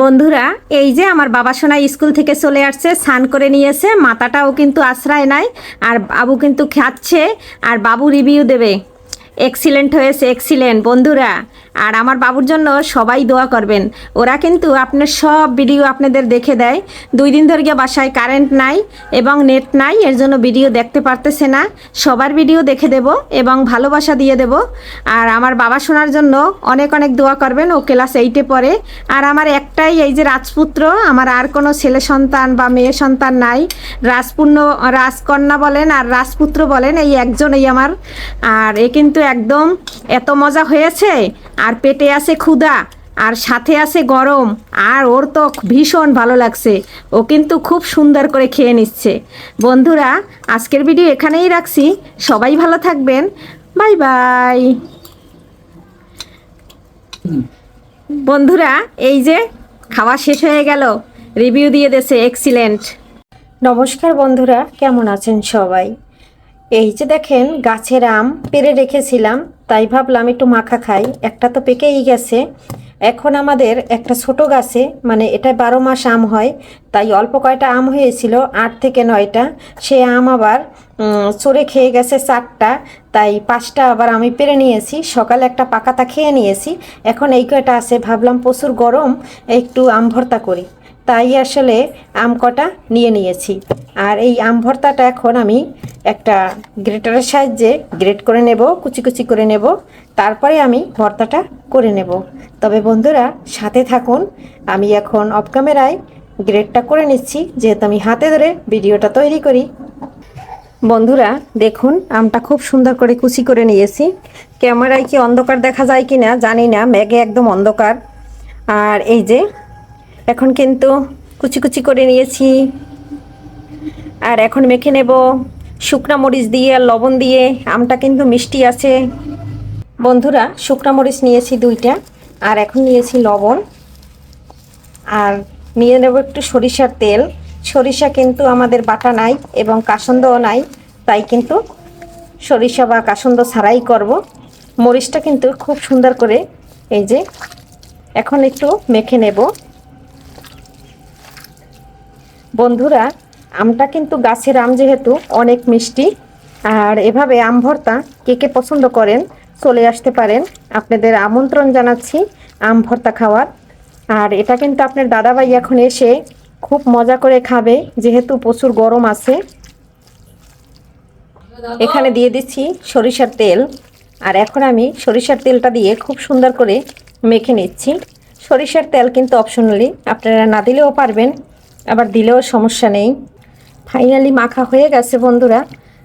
বন্ধুরা, এই যে আমার বাবা সোনা স্কুল থেকে চলে আসছে, স্নান করে নিয়েছে, মাথাটাও কিন্তু আশ্রয় নাই, আর বাবু কিন্তু খাচ্ছে, আর বাবু রিভিউ দেবে। এক্সিলেন্ট হয়েছে এক্সিলেন্ট বন্ধুরা। আর আমার বাবুর জন্য সবাই দোয়া করবেন। ওরা কিন্তু আপনার সব ভিডিও আপনাদের দেখে দেয়। দুই দিন ধরে গিয়ে বাসায় কারেন্ট নাই এবং নেট নাই, এর জন্য ভিডিও দেখতে পারতেছে না। সবার ভিডিও দেখে দেব এবং ভালোবাসা দিয়ে দেব। আর আমার বাবা শোনার জন্য অনেক অনেক দোয়া করবেন। ও ক্লাস এইটে পড়ে। আর আমার একটাই, এই যে রাজপুত্র, আমার আর কোনো ছেলে সন্তান বা মেয়ে সন্তান নাই। রাজপূর্ণ, রাজকন্যা বলেন আর রাজপুত্র বলেন, এই একজনই আমার। আর এ কিন্তু একদম এত মজা হয়েছে। আর পেটে আছে ক্ষুধা, আর সাথে আছে গরম, আর ওর তো ভীষণ ভালো লাগছে। ও কিন্তু খুব সুন্দর করে খেয়ে নিচ্ছে। বন্ধুরা, আজকের ভিডিও এখানেই রাখছি। সবাই ভালো থাকবেন। Bye bye. বন্ধুরা, এই যে খাওয়া শেষ হয়ে গেল। রিভিউ দিয়ে দেছে এক্সিলেন্ট। নমস্কার বন্ধুরা, কেমন আছেন সবাই? এই যে দেখেন, গাছের আম পেরে রেখেছিলাম। তাই ভাবলাম একটু মাখা খাই। একটা তো পেকেই গেছে। এখন আমাদের একটা ছোট গাছে মানে এটা বারো মাস আম হয়, তাই অল্প কয়টা আম হয়েছিল, আট থেকে নয়টা। সে আম আবার চড়ে খেয়ে গেছে চারটা, তাই পাঁচটা আবার আমি পেরে নিয়েছি। সকালে একটা পাকাতা খেয়ে নিয়েছি। এখন এই কয়টা আছে? ভাবলাম প্রচুর গরম, একটু আম ভর্তা করি। তাই আসলে আম কটা নিয়ে নিয়েছি। আর এই আম ভর্তাটা এখন আমি একটা গ্রেটারের সাহায্যে গ্রেট করে নেব, কুচি কুচি করে নেব। তারপরে আমি ভর্তাটা করে নেব। তবে বন্ধুরা, সাথে থাকুন। আমি এখন অফ ক্যামেরায় গ্রেটটা করে নিচ্ছি, যেহেতু আমি হাতে ধরে ভিডিওটা তৈরি করি। বন্ধুরা, দেখুন, আমটা খুব সুন্দর করে কুচি করে নিয়েছি। ক্যামেরায় কি অন্ধকার দেখা যায় কি না জানি না, ম্যাগে একদম অন্ধকার। আর এই যে এখন কিন্তু কুচি কুচি করে নিয়েছি। আর এখন মেখে নেব শুকনা মরিচ দিয়ে আর লবণ দিয়ে। আমটা কিন্তু মিষ্টি আছে। বন্ধুরা, শুকনা মরিচ নিয়েছি দুইটা, আর এখন নিয়েছি লবণ। আর নিয়ে নেব একটু সরিষার তেল। সরিষা কিন্তু আমাদের বাটা নাই এবং কাসন্দও নাই, তাই কিন্তু সরিষা বা কাসন্দ ছাড়াই করব। মরিচটা কিন্তু খুব সুন্দর করে এই যে এখন একটু মেখে নেব। বন্ধুরা, আমটা কিন্তু গাছের আম যেহেতু, অনেক মিষ্টি। আর এভাবে আম ভর্তা কে কে পছন্দ করেন, চলে আসতে পারেন। আপনাদের আমন্ত্রণ জানাচ্ছি আম ভর্তা খাওয়ার। আর এটা কিন্তু আপনার দাদাভাই এখন এসে খুব মজা করে খাবে, যেহেতু প্রচুর গরম আছে। এখানে দিয়ে দিচ্ছি সরিষার তেল। আর এখন আমি সরিষার তেলটা দিয়ে খুব সুন্দর করে মেখে নিচ্ছি। সরিষার তেল কিন্তু অপশনালি আপনারা না দিলেও পারবেন। আবার দিলেও সমস্যা নেই। ফাইনালি মাখা হয়ে গেছে বন্ধুরা।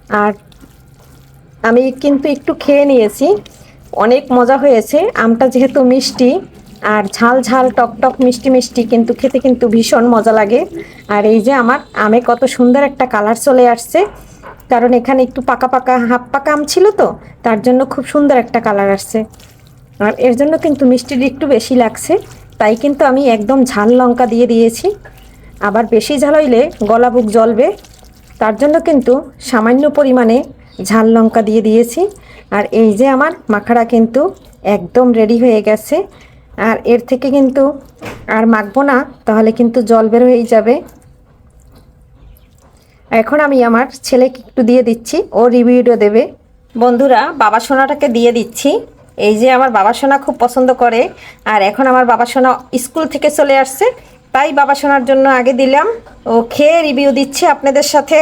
আর আমি কিন্তু একটু খেয়ে নিয়েছি। অনেক মজা হয়েছে। আমটা যেহেতু মিষ্টি আর ঝাল ঝাল, টক টক, মিষ্টি মিষ্টি কিন্তু খেতে কিন্তু ভীষণ মজা লাগে। আর এই যে আমার আমে কত সুন্দর একটা কালার চলে আসছে। কারণ এখানে একটু পাকা পাকা, হাফ পাকা আম ছিল তো, তার জন্য খুব সুন্দর একটা কালার আসছে। আর এর জন্য কিন্তু মিষ্টির একটু বেশি লাগছে। তাই কিন্তু আমি একদম ঝাল লঙ্কা দিয়ে দিয়েছি। আবার বেশি ঝাল হইলে গলা বুক জ্বলবে। তার জন্য কিন্তু সামান্য পরিমাণে ঝাল লঙ্কা দিয়ে দিয়েছি। আর এই যে আমার মাখাটা কিন্তু একদম রেডি হয়ে গেছে। আর এর থেকে কিন্তু আর মাখবো না, তাহলে কিন্তু জল বের হয়ে যাবে। এখন আমি আমার ছেলেকে একটু দিয়ে দিচ্ছি, ও রিভিউটা দেবে। বন্ধুরা, বাবা সোনাটাকে দিয়ে দিচ্ছি। এই যে আমার বাবা সোনা খুব পছন্দ করে। আর এখন আমার বাবা সোনা স্কুল থেকে চলে আসছে। তাই বাবা শোনার জন্য আগে দিলাম। ও খেয়ে রিভিউ দিচ্ছি আপনাদের সাথে।